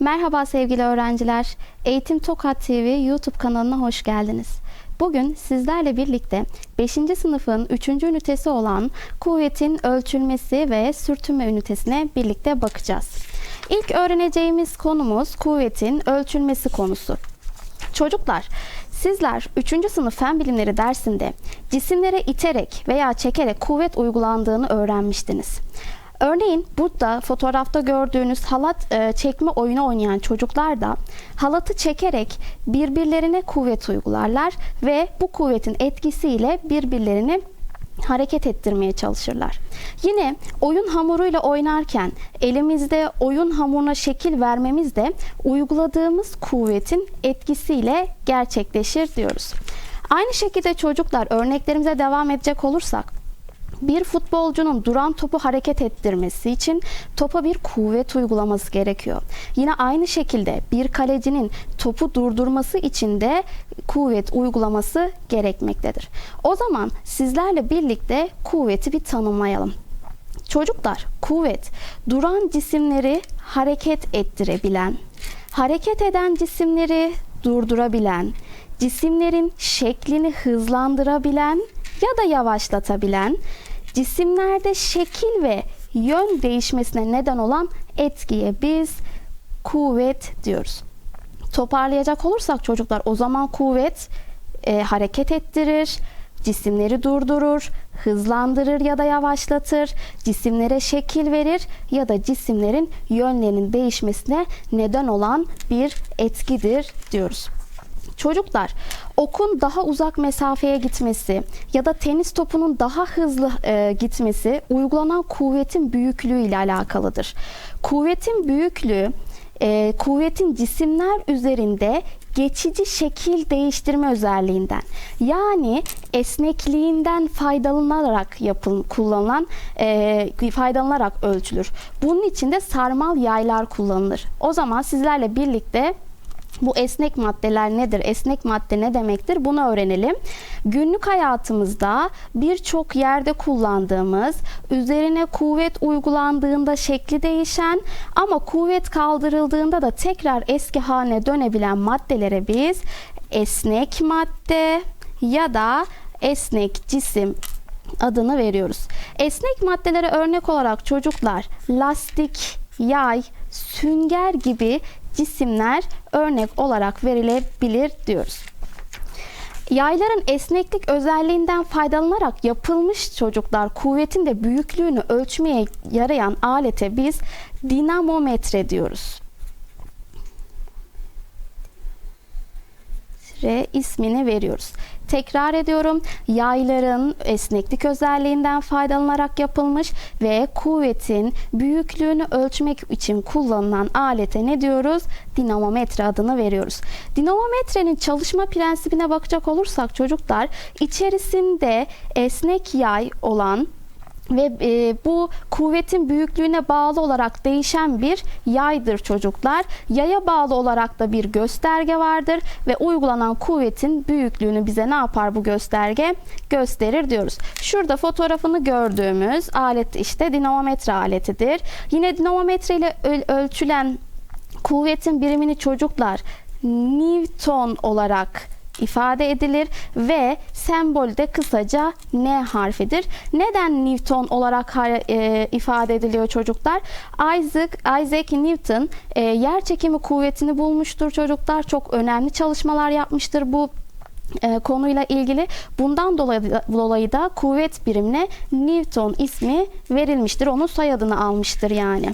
Merhaba sevgili öğrenciler. Eğitim Tokat TV YouTube kanalına hoş geldiniz. Bugün sizlerle birlikte 5. sınıfın 3. ünitesi olan kuvvetin ölçülmesi ve sürtünme ünitesine birlikte bakacağız. İlk öğreneceğimiz konumuz kuvvetin ölçülmesi konusu. Çocuklar, sizler 3. sınıf fen bilimleri dersinde cisimlere iterek veya çekerek kuvvet uygulandığını öğrenmiştiniz. Örneğin burada fotoğrafta gördüğünüz halat e, çekme oyunu oynayan çocuklar da halatı çekerek birbirlerine kuvvet uygularlar ve bu kuvvetin etkisiyle birbirlerini hareket ettirmeye çalışırlar. Yine oyun hamuruyla oynarken elimizde oyun hamuruna şekil vermemiz de uyguladığımız kuvvetin etkisiyle gerçekleşir diyoruz. Aynı şekilde çocuklar örneklerimize devam edecek olursak bir futbolcunun duran topu hareket ettirmesi için topa bir kuvvet uygulaması gerekiyor. Yine aynı şekilde bir kalecinin topu durdurması için de kuvvet uygulaması gerekmektedir. O zaman sizlerle birlikte kuvveti bir tanımlayalım. Çocuklar, kuvvet duran cisimleri hareket ettirebilen, hareket eden cisimleri durdurabilen, cisimlerin şeklini hızlandırabilen ya da yavaşlatabilen, cisimlerde şekil ve yön değişmesine neden olan etkiye biz kuvvet diyoruz. Toparlayacak olursak çocuklar o zaman kuvvet e, hareket ettirir, cisimleri durdurur, hızlandırır ya da yavaşlatır, cisimlere şekil verir ya da cisimlerin yönlerinin değişmesine neden olan bir etkidir diyoruz. Çocuklar okun daha uzak mesafeye gitmesi ya da tenis topunun daha hızlı e, gitmesi uygulanan kuvvetin büyüklüğü ile alakalıdır. Kuvvetin büyüklüğü e, kuvvetin cisimler üzerinde geçici şekil değiştirme özelliğinden yani esnekliğinden faydalanarak yapıl kullanılan e, faydalanarak ölçülür. Bunun için de sarmal yaylar kullanılır. O zaman sizlerle birlikte bu esnek maddeler nedir? Esnek madde ne demektir? Bunu öğrenelim. Günlük hayatımızda birçok yerde kullandığımız, üzerine kuvvet uygulandığında şekli değişen ama kuvvet kaldırıldığında da tekrar eski haline dönebilen maddelere biz esnek madde ya da esnek cisim adını veriyoruz. Esnek maddelere örnek olarak çocuklar lastik, yay, sünger gibi cisimler örnek olarak verilebilir diyoruz. Yayların esneklik özelliğinden faydalanarak yapılmış çocuklar kuvvetin de büyüklüğünü ölçmeye yarayan alete biz dinamometre diyoruz. İsmini veriyoruz. Tekrar ediyorum. Yayların esneklik özelliğinden faydalanarak yapılmış ve kuvvetin büyüklüğünü ölçmek için kullanılan alete ne diyoruz? Dinamometre adını veriyoruz. Dinamometrenin çalışma prensibine bakacak olursak çocuklar içerisinde esnek yay olan ve e, bu kuvvetin büyüklüğüne bağlı olarak değişen bir yaydır çocuklar. Yaya bağlı olarak da bir gösterge vardır ve uygulanan kuvvetin büyüklüğünü bize ne yapar bu gösterge? Gösterir diyoruz. Şurada fotoğrafını gördüğümüz alet işte dinamometre aletidir. Yine dinamometre ile öl- ölçülen kuvvetin birimini çocuklar Newton olarak ifade edilir ve sembol de kısaca N harfidir. Neden Newton olarak e, ifade ediliyor çocuklar? Isaac, Isaac Newton e, yer çekimi kuvvetini bulmuştur çocuklar. Çok önemli çalışmalar yapmıştır bu e, konuyla ilgili. Bundan dolayı, dolayı da kuvvet birimine Newton ismi verilmiştir. Onun soyadını almıştır yani.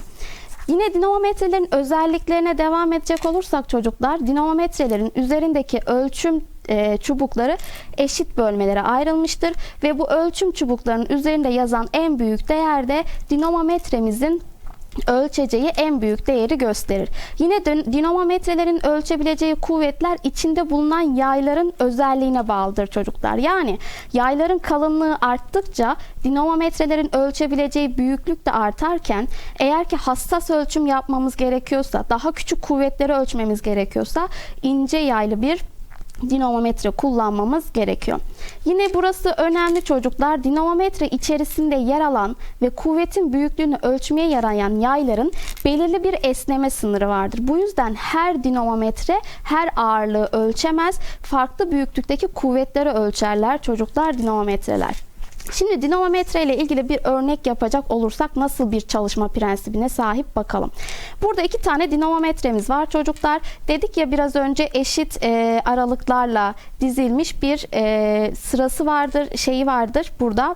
Yine dinamometrelerin özelliklerine devam edecek olursak çocuklar, dinamometrelerin üzerindeki ölçüm e, çubukları eşit bölmelere ayrılmıştır ve bu ölçüm çubuklarının üzerinde yazan en büyük değer de dinamometremizin ölçeceği en büyük değeri gösterir. Yine dinamometrelerin ölçebileceği kuvvetler içinde bulunan yayların özelliğine bağlıdır çocuklar. Yani yayların kalınlığı arttıkça dinamometrelerin ölçebileceği büyüklük de artarken eğer ki hassas ölçüm yapmamız gerekiyorsa, daha küçük kuvvetleri ölçmemiz gerekiyorsa ince yaylı bir dinamometre kullanmamız gerekiyor. Yine burası önemli çocuklar. Dinamometre içerisinde yer alan ve kuvvetin büyüklüğünü ölçmeye yarayan yayların belirli bir esneme sınırı vardır. Bu yüzden her dinamometre her ağırlığı ölçemez. Farklı büyüklükteki kuvvetleri ölçerler çocuklar dinamometreler. Şimdi dinamometre ile ilgili bir örnek yapacak olursak nasıl bir çalışma prensibine sahip bakalım. Burada iki tane dinamometremiz var çocuklar. Dedik ya biraz önce eşit e, aralıklarla dizilmiş bir e, sırası vardır, şeyi vardır burada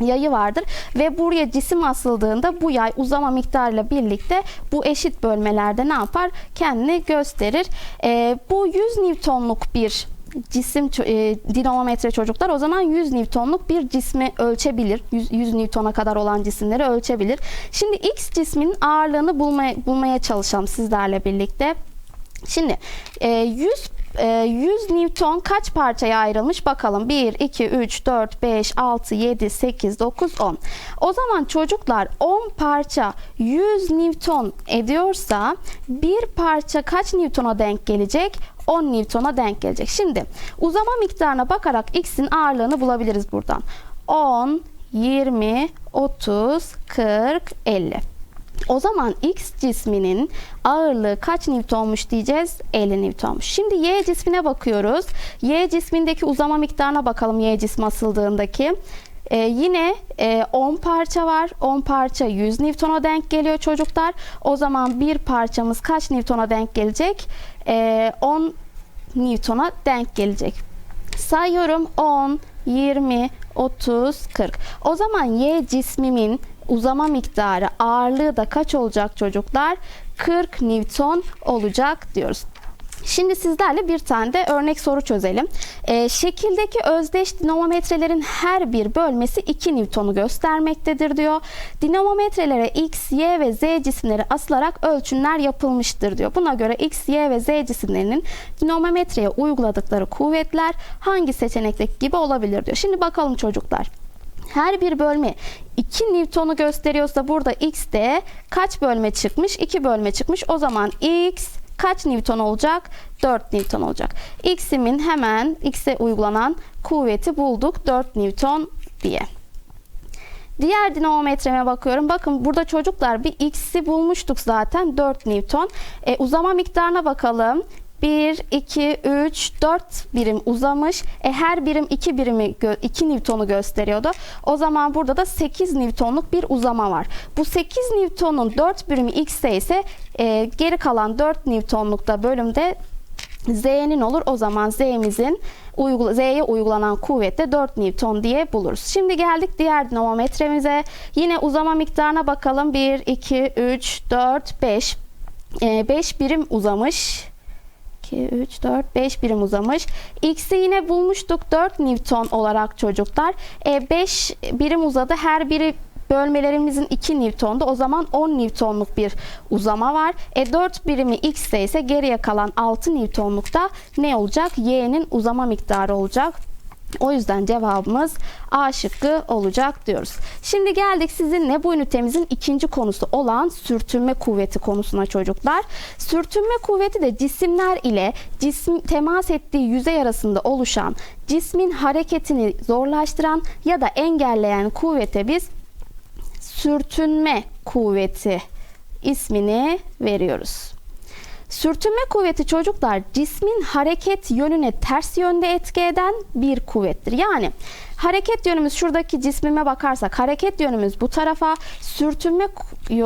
yayı vardır ve buraya cisim asıldığında bu yay uzama miktarıyla birlikte bu eşit bölmelerde ne yapar? Kendini gösterir. E, bu 100 Newton'luk bir cisim e, dinamometre çocuklar o zaman 100 Newton'luk bir cismi ölçebilir. 100, 100 Newton'a kadar olan cisimleri ölçebilir. Şimdi X cisminin ağırlığını bulmaya, bulmaya çalışalım sizlerle birlikte. Şimdi e, 100 100 Newton kaç parçaya ayrılmış bakalım. 1, 2, 3, 4, 5, 6, 7, 8, 9, 10. O zaman çocuklar 10 parça 100 Newton ediyorsa bir parça kaç Newton'a denk gelecek? 10 Newton'a denk gelecek. Şimdi uzama miktarına bakarak X'in ağırlığını bulabiliriz buradan. 10, 20, 30, 40, 50. O zaman X cisminin ağırlığı kaç Newtonmuş diyeceğiz? 50 Newtonmuş. Şimdi Y cismine bakıyoruz. Y cismindeki uzama miktarına bakalım Y cismi asıldığındaki. Ee, yine e, 10 parça var. 10 parça 100 Newton'a denk geliyor çocuklar. O zaman bir parçamız kaç Newton'a denk gelecek? Ee, 10 Newton'a denk gelecek. Sayıyorum 10, 20, 30, 40. O zaman Y cismimin uzama miktarı ağırlığı da kaç olacak çocuklar? 40 Newton olacak diyoruz. Şimdi sizlerle bir tane de örnek soru çözelim. Ee, şekildeki özdeş dinamometrelerin her bir bölmesi 2 Newton'u göstermektedir diyor. Dinamometrelere X, Y ve Z cisimleri asılarak ölçümler yapılmıştır diyor. Buna göre X, Y ve Z cisimlerinin dinamometreye uyguladıkları kuvvetler hangi seçenekteki gibi olabilir diyor. Şimdi bakalım çocuklar. Her bir bölme 2 Newton'u gösteriyorsa burada X'de kaç bölme çıkmış? 2 bölme çıkmış. O zaman X kaç Newton olacak? 4 Newton olacak. X'imin hemen X'e uygulanan kuvveti bulduk. 4 Newton diye. Diğer dinamometreme bakıyorum. Bakın burada çocuklar bir X'i bulmuştuk zaten 4 Newton. E, uzama miktarına bakalım. 1, 2, 3, 4 birim uzamış. E, her birim 2 birimi 2 Newton'u gösteriyordu. O zaman burada da 8 Newton'luk bir uzama var. Bu 8 Newton'un 4 birimi x ise e, geri kalan 4 Newton'luk da bölümde Z'nin olur. O zaman Z'mizin uygula, Z'ye uygulanan kuvvet de 4 Newton diye buluruz. Şimdi geldik diğer dinamometremize. Yine uzama miktarına bakalım. 1, 2, 3, 4, 5. 5 birim uzamış. 2, 3, 4, 5 birim uzamış. X'i yine bulmuştuk 4 Newton olarak çocuklar. E, 5 birim uzadı. Her biri bölmelerimizin 2 Newton'da o zaman 10 Newton'luk bir uzama var. E 4 birimi X ise geriye kalan 6 Newton'lukta ne olacak? Y'nin uzama miktarı olacak. O yüzden cevabımız A şıkkı olacak diyoruz. Şimdi geldik sizinle bu ünitemizin ikinci konusu olan sürtünme kuvveti konusuna çocuklar. Sürtünme kuvveti de cisimler ile cisim temas ettiği yüzey arasında oluşan cismin hareketini zorlaştıran ya da engelleyen kuvvete biz sürtünme kuvveti ismini veriyoruz. Sürtünme kuvveti çocuklar cismin hareket yönüne ters yönde etki eden bir kuvvettir. Yani hareket yönümüz şuradaki cismime bakarsak hareket yönümüz bu tarafa sürtünme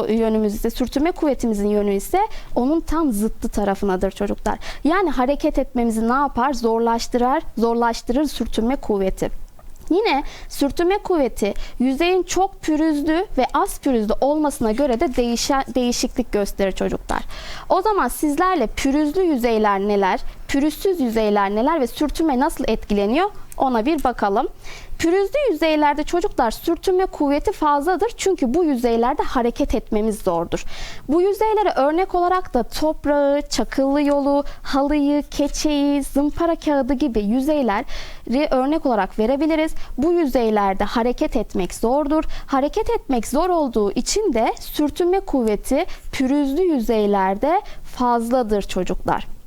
yönümüz ise sürtünme kuvvetimizin yönü ise onun tam zıttı tarafınadır çocuklar. Yani hareket etmemizi ne yapar? Zorlaştırır, zorlaştırır sürtünme kuvveti. Yine sürtünme kuvveti yüzeyin çok pürüzlü ve az pürüzlü olmasına göre de değişen, değişiklik gösterir çocuklar. O zaman sizlerle pürüzlü yüzeyler neler, pürüzsüz yüzeyler neler ve sürtünme nasıl etkileniyor ona bir bakalım. Pürüzlü yüzeylerde çocuklar sürtünme kuvveti fazladır çünkü bu yüzeylerde hareket etmemiz zordur. Bu yüzeylere örnek olarak da toprağı, çakıllı yolu, halıyı, keçeyi, zımpara kağıdı gibi yüzeyleri örnek olarak verebiliriz. Bu yüzeylerde hareket etmek zordur. Hareket etmek zor olduğu için de sürtünme kuvveti pürüzlü yüzeylerde fazladır çocuklar.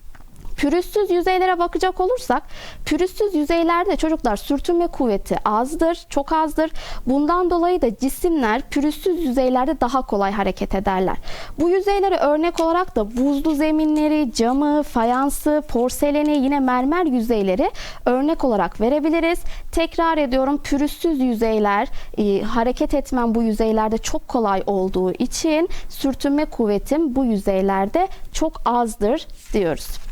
Pürüzsüz yüzeylere bakacak olursak pürüzsüz yüzeylerde çocuklar sürtünme kuvveti azdır, çok azdır. Bundan dolayı da cisimler pürüzsüz yüzeylerde daha kolay hareket ederler. Bu yüzeylere örnek olarak da buzlu zeminleri, camı, fayansı, porseleni, yine mermer yüzeyleri örnek olarak verebiliriz. Tekrar ediyorum pürüzsüz yüzeyler e, hareket etmem bu yüzeylerde çok kolay olduğu için sürtünme kuvvetim bu yüzeylerde çok azdır diyoruz.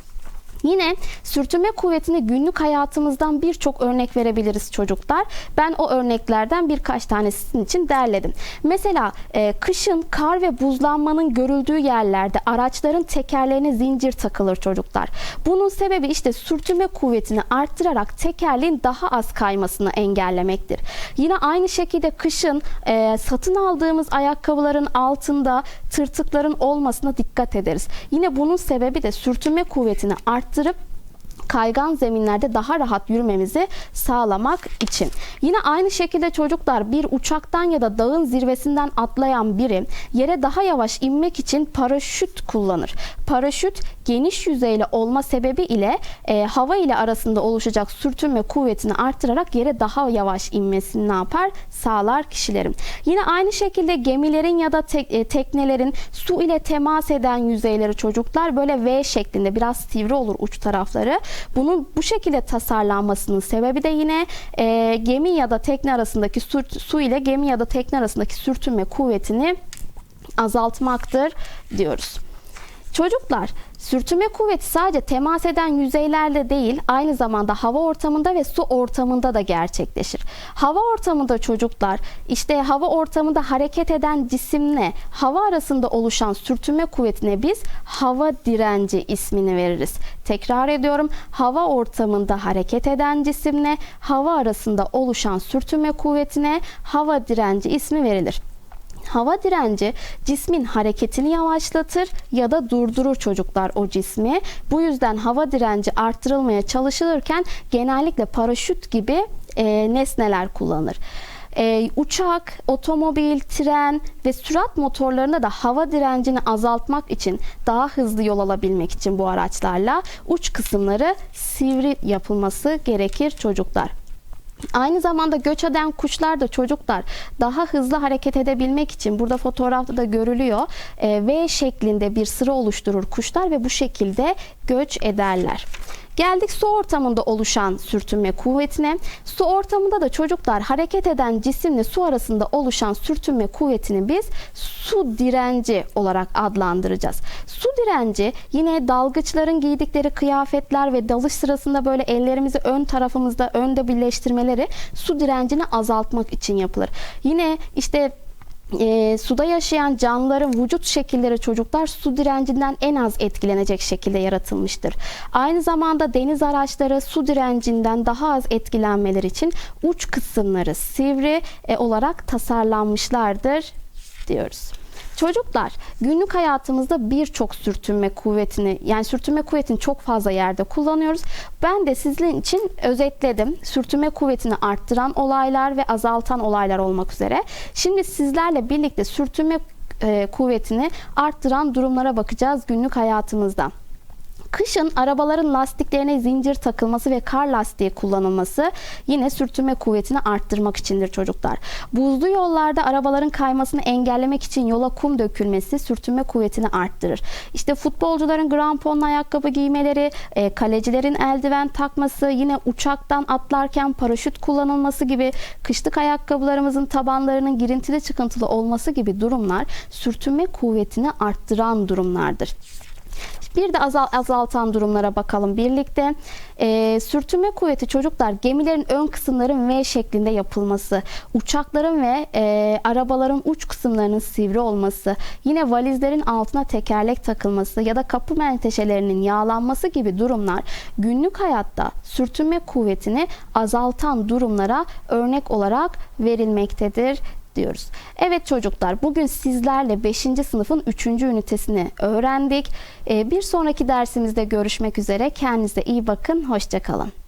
Yine sürtünme kuvvetini günlük hayatımızdan birçok örnek verebiliriz çocuklar. Ben o örneklerden birkaç tanesinin için derledim. Mesela e, kışın kar ve buzlanmanın görüldüğü yerlerde araçların tekerlerine zincir takılır çocuklar. Bunun sebebi işte sürtünme kuvvetini arttırarak tekerleğin daha az kaymasını engellemektir. Yine aynı şekilde kışın e, satın aldığımız ayakkabıların altında tırtıkların olmasına dikkat ederiz. Yine bunun sebebi de sürtünme kuvvetini arttırıp kaygan zeminlerde daha rahat yürümemizi sağlamak için. Yine aynı şekilde çocuklar bir uçaktan ya da dağın zirvesinden atlayan biri yere daha yavaş inmek için paraşüt kullanır. Paraşüt geniş yüzeyli olma sebebi ile e, hava ile arasında oluşacak sürtünme kuvvetini arttırarak yere daha yavaş inmesini ne yapar? Sağlar kişilerin. Yine aynı şekilde gemilerin ya da tek, e, teknelerin su ile temas eden yüzeyleri çocuklar böyle V şeklinde biraz sivri olur uç tarafları. Bunun bu şekilde tasarlanmasının sebebi de yine e, gemi ya da tekne arasındaki su, su ile gemi ya da tekne arasındaki sürtünme kuvvetini azaltmaktır diyoruz. Çocuklar, sürtünme kuvveti sadece temas eden yüzeylerde değil, aynı zamanda hava ortamında ve su ortamında da gerçekleşir. Hava ortamında çocuklar, işte hava ortamında hareket eden cisimle hava arasında oluşan sürtünme kuvvetine biz hava direnci ismini veririz. Tekrar ediyorum, hava ortamında hareket eden cisimle hava arasında oluşan sürtünme kuvvetine hava direnci ismi verilir. Hava direnci cismin hareketini yavaşlatır ya da durdurur çocuklar o cismi. Bu yüzden hava direnci arttırılmaya çalışılırken genellikle paraşüt gibi e, nesneler kullanılır. Ee, uçak, otomobil, tren ve sürat motorlarında da hava direncini azaltmak için daha hızlı yol alabilmek için bu araçlarla uç kısımları sivri yapılması gerekir çocuklar. Aynı zamanda göç eden kuşlar da çocuklar daha hızlı hareket edebilmek için burada fotoğrafta da görülüyor. E, v şeklinde bir sıra oluşturur kuşlar ve bu şekilde göç ederler. Geldik su ortamında oluşan sürtünme kuvvetine. Su ortamında da çocuklar hareket eden cisimle su arasında oluşan sürtünme kuvvetini biz su direnci olarak adlandıracağız. Su direnci yine dalgıçların giydikleri kıyafetler ve dalış sırasında böyle ellerimizi ön tarafımızda önde birleştirmeleri su direncini azaltmak için yapılır. Yine işte e, suda yaşayan canlıların vücut şekilleri çocuklar su direncinden en az etkilenecek şekilde yaratılmıştır. Aynı zamanda deniz araçları su direncinden daha az etkilenmeleri için uç kısımları sivri e, olarak tasarlanmışlardır diyoruz. Çocuklar günlük hayatımızda birçok sürtünme kuvvetini yani sürtünme kuvvetini çok fazla yerde kullanıyoruz. Ben de sizin için özetledim. Sürtünme kuvvetini arttıran olaylar ve azaltan olaylar olmak üzere. Şimdi sizlerle birlikte sürtünme e, kuvvetini arttıran durumlara bakacağız günlük hayatımızda. Kışın arabaların lastiklerine zincir takılması ve kar lastiği kullanılması yine sürtünme kuvvetini arttırmak içindir çocuklar. Buzlu yollarda arabaların kaymasını engellemek için yola kum dökülmesi sürtünme kuvvetini arttırır. İşte futbolcuların gramponlu ayakkabı giymeleri, e, kalecilerin eldiven takması, yine uçaktan atlarken paraşüt kullanılması gibi kışlık ayakkabılarımızın tabanlarının girintili çıkıntılı olması gibi durumlar sürtünme kuvvetini arttıran durumlardır. Bir de azal, azaltan durumlara bakalım birlikte. E, sürtünme kuvveti çocuklar gemilerin ön kısımların V şeklinde yapılması, uçakların ve e, arabaların uç kısımlarının sivri olması, yine valizlerin altına tekerlek takılması ya da kapı menteşelerinin yağlanması gibi durumlar günlük hayatta sürtünme kuvvetini azaltan durumlara örnek olarak verilmektedir diyoruz. Evet çocuklar bugün sizlerle 5. sınıfın 3. ünitesini öğrendik. Ee, bir sonraki dersimizde görüşmek üzere. Kendinize iyi bakın. Hoşçakalın.